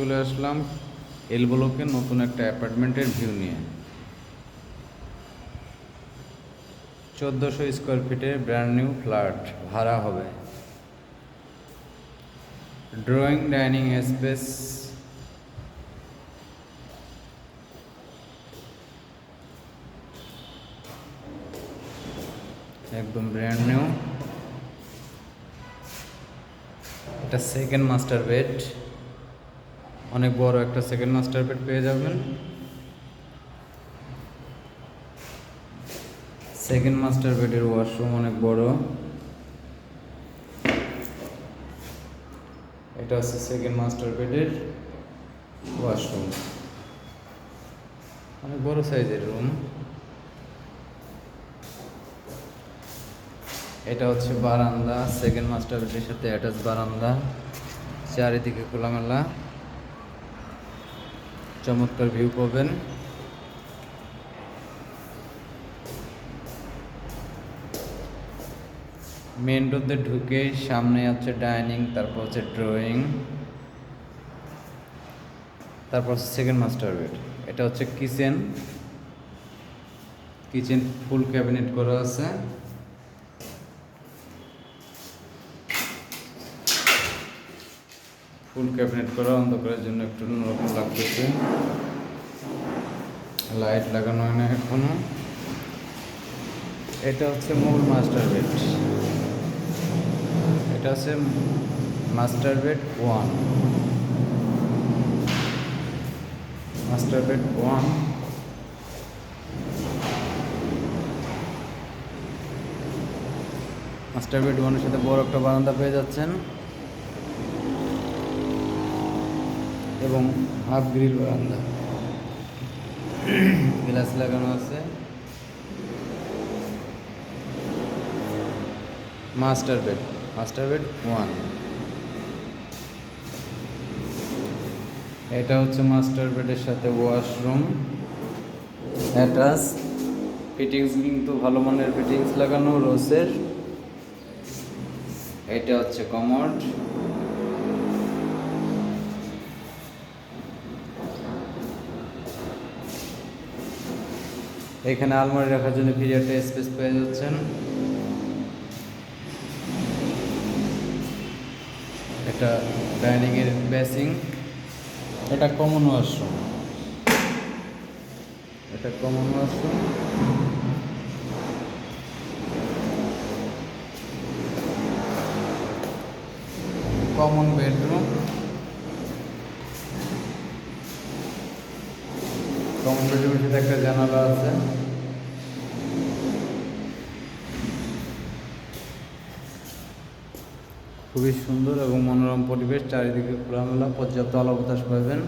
চলে আসলাম এল ব্লকে নতুন একটা অ্যাপার্টমেন্টের ভিউ নিয়ে। চোদ্দোশো স্কোয়ার ফিটের ব্র্যান্ড নিউ ফ্ল্যাট, ভাড়া হবে। Drawing, dining space. একদম ব্র্যান্ড নিউ। এটা সেকেন্ড মাস্টার বেড অনেক বড় একটা সেকেন্ড মাস্টার বেড পেয়ে যাবেন। সেকেন্ড মাস্টার বেডের ওয়াশরুম অনেক বড়। এটা হচ্ছে সেকেন্ড মাস্টার বেডের ওয়াশরুম অনেক বড় সাইজের রুম এটা হচ্ছে বারান্দা সেকেন্ড মাস্টার বেডের সাথে অ্যাটাচ বারান্দা। চারিদিকে খোলামেলা। চমৎকার ভিউ পাবেন। মেন রোডে ঢুকে সামনে আছে ডাইনিং তারপর হচ্ছে ড্রয়িং তারপর হচ্ছে সেকেন্ড মাস্টার বেড এটা হচ্ছে কিচেন কিচেন ফুল ক্যাবিনেট করা আছে। ফুল ক্যাবিনেট করা, অন্ধকারের জন্য একটু অন্যরকম লাগতেছে। লাইট লাগানো হয় না এখনও। এটা হচ্ছে মূল মাস্টার বেড। এটা হচ্ছে master bed one. Master bed one. Master bed ওয়ানের সাথে বড় একটা বারান্দা পেয়ে যাচ্ছেন। এবং হাফ গ্রিল বারান্দা। গ্লাস লাগানো আছে। Master bed. Master bed one. এটা হচ্ছে মাস্টার বেডের সাথে ওয়াশরুম। অ্যাটাচ ফিটিংস কিন্তু ভালো মানের ফিটিংস লাগানো রোসের। এটা হচ্ছে কমোড। এখানে আলমারি রাখার জন্য ফ্রি একটা স্পেস পেয়ে যাচ্ছেন। এটা ডাইনিং এর বেসিং এটা কমন ওয়াশরুম এটা কমন ওয়াশরুম কমন বেডরুম বেডরুমের একটা জানালা আছে। খুবই সুন্দর এবং মনোরম পরিবেশ, চারিদিকে খোলামেলা, পর্যাপ্ত আলো বাতাস পাবেন।